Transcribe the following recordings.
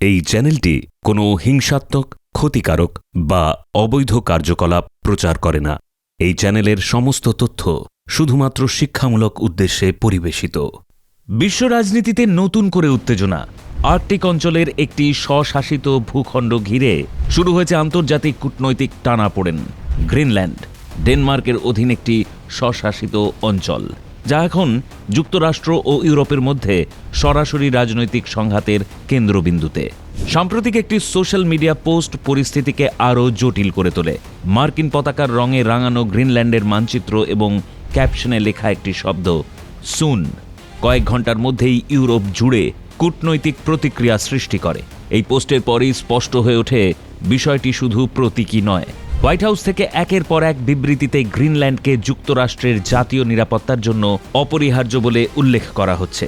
এই চ্যানেলটি কোনো হিংসাত্মক, ক্ষতিকারক বা অবৈধ কার্যকলাপ প্রচার করে না। এই চ্যানেলের সমস্ত তথ্য শুধুমাত্র শিক্ষামূলক উদ্দেশ্যে পরিবেশিত। বিশ্ব রাজনীতিতে নতুন করে উত্তেজনা। আর্কটিক অঞ্চলের একটি স্বশাসিত ভূখণ্ড ঘিরে শুরু হয়েছে আন্তর্জাতিক কূটনৈতিক টানাপোড়েন। গ্রিনল্যান্ড, ডেনমার্কের অধীন একটি স্বশাসিত অঞ্চল। যা এখন যুক্তরাষ্ট্র ও ইউরোপের মধ্যে সরাসরি রাজনৈতিক সংঘাতের কেন্দ্রবিন্দুতে। সাম্প্রতিক একটি সোশ্যাল মিডিয়া পোস্ট পরিস্থিতিকে আরও জটিল করে তোলে। মার্কিন পতাকার রঙে রাঙানো গ্রিনল্যান্ডের মানচিত্র এবং ক্যাপশনে লেখা একটি শব্দ, সুন কয়েক ঘণ্টার মধ্যেই ইউরোপ জুড়ে কূটনৈতিক প্রতিক্রিয়া সৃষ্টি করে। এই পোস্টের পরই স্পষ্ট হয়ে ওঠে, বিষয়টি শুধু প্রতীকী নয় হোয়াইট হাউস থেকে একের পর এক বিবৃতিতে গ্রিনল্যান্ডকে যুক্তরাষ্ট্রের জাতীয় নিরাপত্তার জন্য অপরিহার্য বলে উল্লেখ করা হচ্ছে।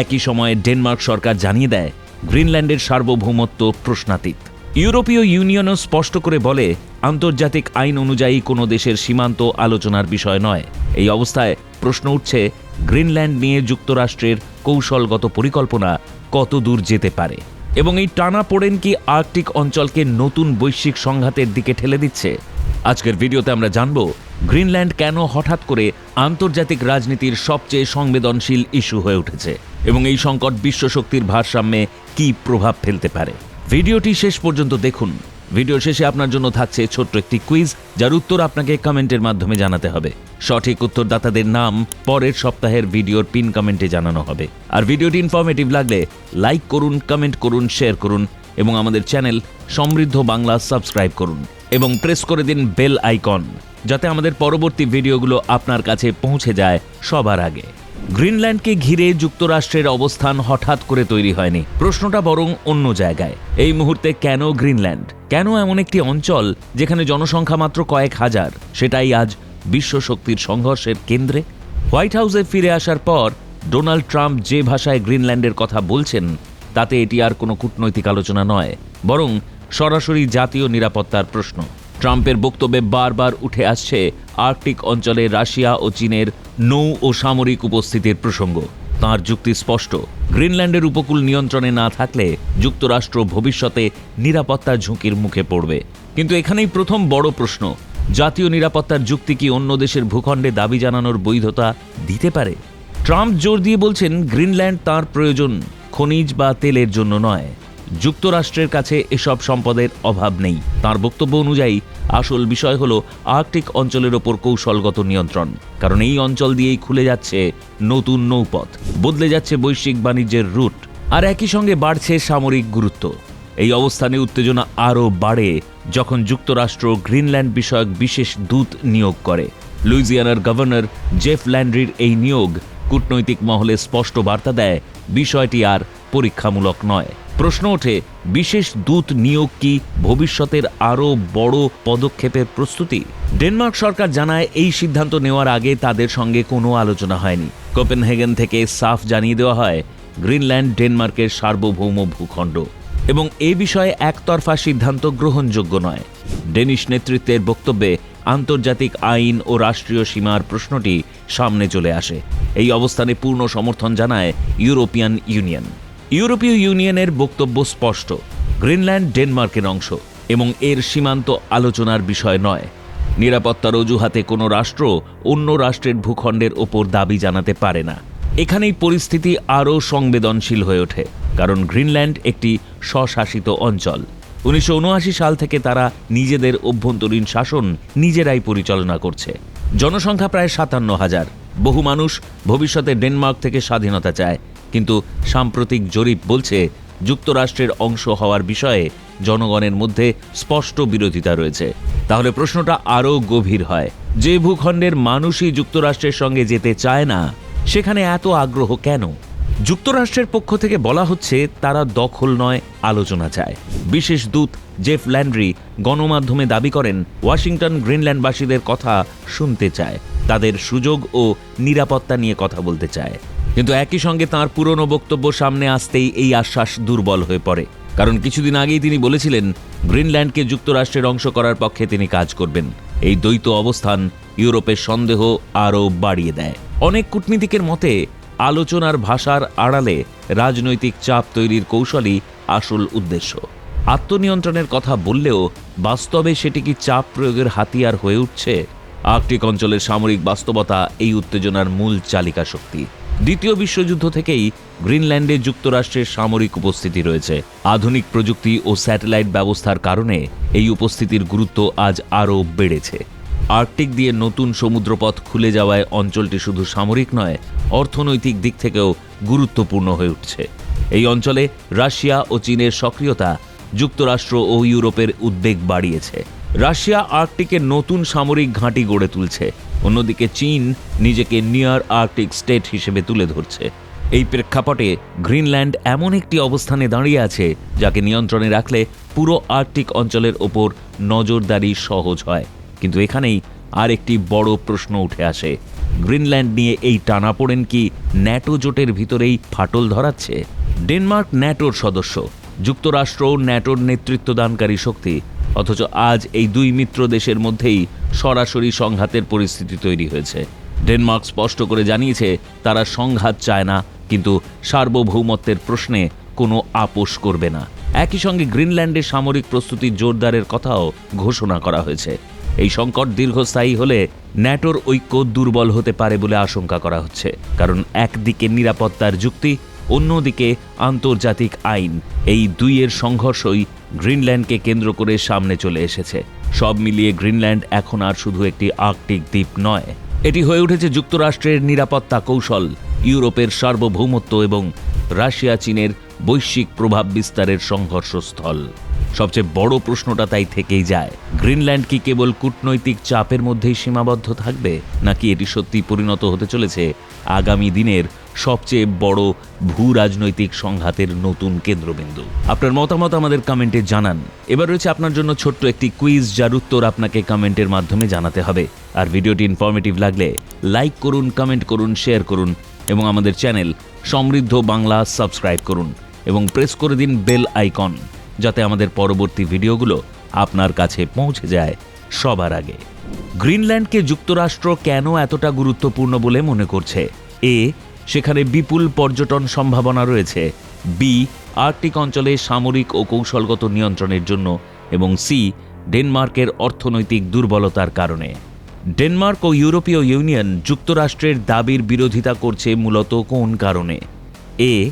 একই সময়ে ডেনমার্ক সরকার জানিয়ে দেয়, গ্রিনল্যান্ডের সার্বভৌমত্ব প্রশ্নাতীত। ইউরোপীয় ইউনিয়নও স্পষ্ট করে বলে, আন্তর্জাতিক আইন অনুযায়ী কোনো দেশের সীমান্ত আলোচনার বিষয় নয়। এই অবস্থায় প্রশ্ন উঠছে, গ্রিনল্যান্ড নিয়ে যুক্তরাষ্ট্রের কৌশলগত পরিকল্পনা কত দূর যেতে পারে? এবং এই টানা পড়েন কি আর্কটিক অঞ্চলকে নতুন বৈশ্বিক সংঘাতের দিকে ঠেলে দিচ্ছে। আজকের ভিডিওতে আমরা জানব, গ্রিনল্যান্ড কেন হঠাৎ করে আন্তর্জাতিক রাজনীতির সবচেয়ে সংবেদনশীল ইস্যু হয়ে উঠেছে এবং এই সংকট বিশ্ব শক্তির ভারসাম্যে কী প্রভাব ফেলতে পারে। ভিডিওটি শেষ পর্যন্ত দেখুন। ভিডিও শেষে আপনার জন্য থাকছে ছোট্ট একটি কুইজ যার উত্তর আপনাকে কমেন্টের মাধ্যমে জানাতে হবে। সঠিক উত্তরদাতাদের নাম পরের সপ্তাহের ভিডিওর পিন কমেন্টে জানানো হবে। আর ভিডিওটি ইনফরমেটিভ লাগলে লাইক করুন কমেন্ট করুন শেয়ার করুন এবং আমাদের চ্যানেল সমৃদ্ধ বাংলা সাবস্ক্রাইব করুন এবং প্রেস করে দিন বেল আইকন যাতে আমাদের পরবর্তী ভিডিওগুলো আপনার কাছে পৌঁছে যায় সবার আগে। গ্রিনল্যান্ডকে ঘিরে যুক্তরাষ্ট্রের অবস্থান হঠাৎ করে তৈরি হয়নি। প্রশ্নটা বরং অন্য জায়গায়। এই মুহূর্তে কেন গ্রিনল্যান্ড? কেন এমন একটি অঞ্চল যেখানে জনসংখ্যা মাত্র কয়েক হাজার? সেটাই আজ বিশ্ব শক্তির সংঘর্ষের কেন্দ্রে। হোয়াইট হাউসে ফিরে আসার পর ডোনাল্ড ট্রাম্প যে ভাষায় গ্রিনল্যান্ডের কথা বলছেন, তাতে এটি আর কোনো কূটনৈতিক আলোচনা নয়, বরং সরাসরি জাতীয় নিরাপত্তার প্রশ্ন। ট্রাম্পের বক্তব্যে বারবার উঠে আসছে আর্কটিক অঞ্চলে রাশিয়া ও চীনের নৌ ও সামরিক উপস্থিতির প্রসঙ্গ। তাঁর যুক্তি স্পষ্ট। গ্রিনল্যান্ডের উপকূল নিয়ন্ত্রণে না থাকলে যুক্তরাষ্ট্র ভবিষ্যতে নিরাপত্তা ঝুঁকির মুখে পড়বে। কিন্তু এখানেই প্রথম বড় প্রশ্ন, জাতীয় নিরাপত্তার যুক্তি কি অন্য দেশের ভূখণ্ডে দাবি জানানোর বৈধতা দিতে পারে? ট্রাম্প জোর দিয়ে বলছেন, গ্রিনল্যান্ড তার প্রয়োজন, খনিজ বা তেলের জন্য নয়। যুক্তরাষ্ট্রের কাছে এসব সম্পদের অভাব নেই। তার বক্তব্য অনুযায়ী, আসল বিষয় হল আর্কটিক অঞ্চলের ওপর কৌশলগত নিয়ন্ত্রণ। কারণ এই অঞ্চল দিয়েই খুলে যাচ্ছে নতুন নৌপথ। বদলে যাচ্ছে বৈশ্বিক বাণিজ্যের রুট। আর একই সঙ্গে বাড়ছে সামরিক গুরুত্ব। এই অবস্থানে উত্তেজনা আরও বাড়ে যখন যুক্তরাষ্ট্র গ্রিনল্যান্ড বিষয়ক বিশেষ দূত নিয়োগ করে। লুইজিয়ানার গভর্নর জেফ ল্যান্ড্রির এই নিয়োগ কূটনৈতিক মহলে স্পষ্ট বার্তা দেয়, বিষয়টি আর পরীক্ষামূলক নয়। প্রশ্ন ওঠে, বিশেষ দূত নিয়োগ কি ভবিষ্যতের আরও বড় পদক্ষেপের প্রস্তুতি? ডেনমার্ক সরকার জানায় এই সিদ্ধান্ত নেওয়ার আগে তাদের সঙ্গে কোনো আলোচনা হয়নি। কোপেনহেগেন থেকে সাফ জানিয়ে দেওয়া হয়, গ্রিনল্যান্ড ডেনমার্কের সার্বভৌম ভূখণ্ড। এবং এ বিষয়ে একতরফা সিদ্ধান্ত গ্রহণযোগ্য নয়। ডেনিশ নেতৃত্বের বক্তব্যে আন্তর্জাতিক আইন ও রাষ্ট্রীয় সীমার প্রশ্নটি সামনে চলে আসে। এই অবস্থানে পূর্ণ সমর্থন জানায় ইউরোপিয়ান ইউনিয়ন। ইউরোপীয় ইউনিয়নের বক্তব্য স্পষ্ট। গ্রিনল্যান্ড, ডেনমার্কের অংশ এবং এর সীমান্ত আলোচনার বিষয় নয়। নিরাপত্তার অজুহাতে কোনো রাষ্ট্র অন্য রাষ্ট্রের ভূখণ্ডের ওপর দাবি জানাতে পারে না। এখানেই পরিস্থিতি আরও সংবেদনশীল হয়ে ওঠে, কারণ গ্রিনল্যান্ড একটি স্বশাসিত অঞ্চল। উনিশশো উনআশি সাল থেকে তারা নিজেদের অভ্যন্তরীণ শাসন নিজেরাই পরিচালনা করছে। জনসংখ্যা প্রায় সাতান্ন হাজার। বহু মানুষ ভবিষ্যতে ডেনমার্ক থেকে স্বাধীনতা চায়। কিন্তু সাম্প্রতিক জরিপ বলছে, যুক্তরাষ্ট্রের অংশ হওয়ার বিষয়ে জনগণের মধ্যে স্পষ্ট বিরোধিতা রয়েছে। তাহলে প্রশ্নটা আরও গভীর হয়, যে ভূখণ্ডের মানুষই যুক্তরাষ্ট্রের সঙ্গে যেতে চায় না, সেখানে এত আগ্রহ কেন? যুক্তরাষ্ট্রের পক্ষ থেকে বলা হচ্ছে, তারা দখল নয়, আলোচনা চায়। বিশেষ দূত জেফ ল্যান্ড্রি গণমাধ্যমে দাবি করেন, ওয়াশিংটন গ্রিনল্যান্ডবাসীদের কথা শুনতে চায়, তাদের সুযোগ ও নিরাপত্তা নিয়ে কথা বলতে চায়। কিন্তু একই সঙ্গে তার পুরনো বক্তব্য সামনে আসতেই এই আশ্বাস দুর্বল হয়ে পড়ে। কারণ কিছুদিন আগেই তিনি বলেছিলেন, গ্রিনল্যান্ডকে যুক্তরাষ্ট্রের অংশ করার পক্ষে তিনি কাজ করবেন। এই দ্বৈত অবস্থান ইউরোপের সন্দেহ আরও বাড়িয়ে দেয়। অনেক কূটনীতিকের মতে, আলোচনার ভাষার আড়ালে রাজনৈতিক চাপ তৈরির কৌশলই আসল উদ্দেশ্য। আত্মনিয়ন্ত্রণের কথা বললেও বাস্তবে সেটি কি চাপ প্রয়োগের হাতিয়ার হয়ে উঠছে? আর্কটিক অঞ্চলের সামরিক বাস্তবতা এই উত্তেজনার মূল চালিকা শক্তি দ্বিতীয় বিশ্বযুদ্ধ থেকেই গ্রিনল্যান্ডে যুক্তরাষ্ট্রের সামরিক উপস্থিতি রয়েছে। আধুনিক প্রযুক্তি ও স্যাটেলাইট ব্যবস্থার কারণে এই উপস্থিতির গুরুত্ব আজ আরও বেড়েছে। আর্কটিক দিয়ে নতুন সমুদ্রপথ খুলে যাওয়ায় অঞ্চলটি শুধু সামরিক নয়, অর্থনৈতিক দিক থেকেও গুরুত্বপূর্ণ হয়ে উঠছে। এই অঞ্চলে রাশিয়া ও চীনের সক্রিয়তা, যুক্তরাষ্ট্র ও ইউরোপের উদ্বেগ বাড়িয়েছে। রাশিয়া আর্কটিকে নতুন সামরিক ঘাঁটি গড়ে তুলছে। অন্যদিকে চীন নিজেকে নিয়ার আর্কটিক স্টেট হিসেবে তুলে ধরছে। এই প্রেক্ষাপটে গ্রিনল্যান্ড এমন একটি অবস্থানে দাঁড়িয়ে আছে, যাকে নিয়ন্ত্রণে রাখলে পুরো আর্কটিক অঞ্চলের ওপর নজরদারি সহজ হয়। কিন্তু এখানেই আর একটি বড় প্রশ্ন উঠে আসে। গ্রিনল্যান্ড নিয়ে এই টানাপোড়েন কি ন্যাটো জোটের ভিতরেই ফাটল ধরাচ্ছে? ডেনমার্ক ন্যাটোর সদস্য, যুক্তরাষ্ট্র ন্যাটোর নেতৃত্বদানকারী শক্তি অথচ আজ এই দুই মিত্র দেশের মধ্যেই সরাসরি সংঘাতের পরিস্থিতি তৈরি হয়েছে। ডেনমার্ক স্পষ্ট করে জানিয়েছে, তারা সংঘাত চায় না, কিন্তু সার্বভৌমত্বের প্রশ্নে কোনো আপোষ করবে না। একই সঙ্গে গ্রিনল্যান্ডে সামরিক প্রস্তুতি জোরদারের কথাও ঘোষণা করা হয়েছে। এই সংকট দীর্ঘস্থায়ী হলে ন্যাটোর ঐক্য দুর্বল হতে পারে বলে আশঙ্কা করা হচ্ছে, কারণ একদিকে নিরাপত্তার যুক্তি অন্যদিকে আন্তর্জাতিক আইন, এই দুইয়ের সংঘর্ষই গ্রিনল্যান্ডকে কেন্দ্র করে সামনে চলে এসেছে। সব মিলিয়ে গ্রিনল্যান্ড এখন আর শুধু একটি আর্কটিক দ্বীপ নয়। এটি হয়ে উঠেছে যুক্তরাষ্ট্রের নিরাপত্তা কৌশল, ইউরোপের সার্বভৌমত্ব এবং রাশিয়া চীনের বৈশ্বিক প্রভাব বিস্তারের সংঘর্ষস্থল। সবচেয়ে বড় প্রশ্নটা তাই থেকেই যায়, গ্রিনল্যান্ড কি কেবল কূটনৈতিক চাপের মধ্যেই সীমাবদ্ধ থাকবে, নাকি এটি সত্যি পরিণত হতে চলেছে আগামী দিনের সবচেয়ে বড় ভূ রাজনৈতিক সংঘাতের নতুন কেন্দ্রবিন্দু। আপনার মতামত আমাদের কমেন্টে জানান। এবার রয়েছে আপনার জন্য ছোট্ট একটি কুইজ যার উত্তর আপনাকে কমেন্টের মাধ্যমে জানাতে হবে। আর ভিডিওটি ইনফরমেটিভ লাগলে লাইক করুন কমেন্ট করুন শেয়ার করুন এবং আমাদের চ্যানেল সমৃদ্ধ বাংলা সাবস্ক্রাইব করুন এবং প্রেস করে দিন বেল আইকন যাতে আমাদের পরবর্তী ভিডিওগুলো আপনার কাছে পৌঁছে যায় সবার আগে। গ্রিনল্যান্ডকে যুক্তরাষ্ট্র কেন এতটা গুরুত্বপূর্ণ বলে মনে করছে? এ সেখানে বিপুল পর্যটন সম্ভাবনা রয়েছে। বি আর্কটিক অঞ্চলে সামরিক ও কৌশলগত নিয়ন্ত্রণের জন্য এবং সি ডেনমার্কের অর্থনৈতিক দুর্বলতার কারণে। ডেনমার্ক ও ইউরোপীয় ইউনিয়ন যুক্তরাষ্ট্রের দাবির বিরোধিতা করছে মূলত কোন কারণে? এ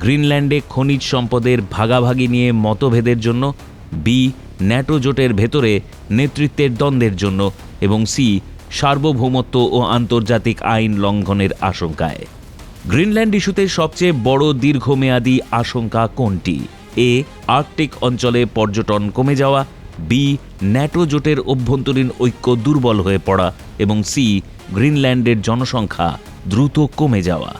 গ্রিনল্যান্ডে খনিজ সম্পদের ভাগাভাগি নিয়ে মতভেদের জন্য। বি ন্যাটো জোটের ভেতরে নেতৃত্বের দ্বন্দ্বের জন্য। এবং সি সার্বভৌমত্ব ও আন্তর্জাতিক আইন লঙ্ঘনের আশঙ্কায়। গ্রিনল্যান্ড ইস্যুতে সবচেয়ে বড় দীর্ঘমেয়াদী আশঙ্কা কোনটি? এ, আর্কটিক অঞ্চলে পর্যটন কমে যাওয়া, বি, ন্যাটো জোটের অভ্যন্তরীণ ঐক্য দুর্বল হয়ে পড়া, এবং সি, গ্রিনল্যান্ডের জনসংখ্যা দ্রুত কমে যাওয়া।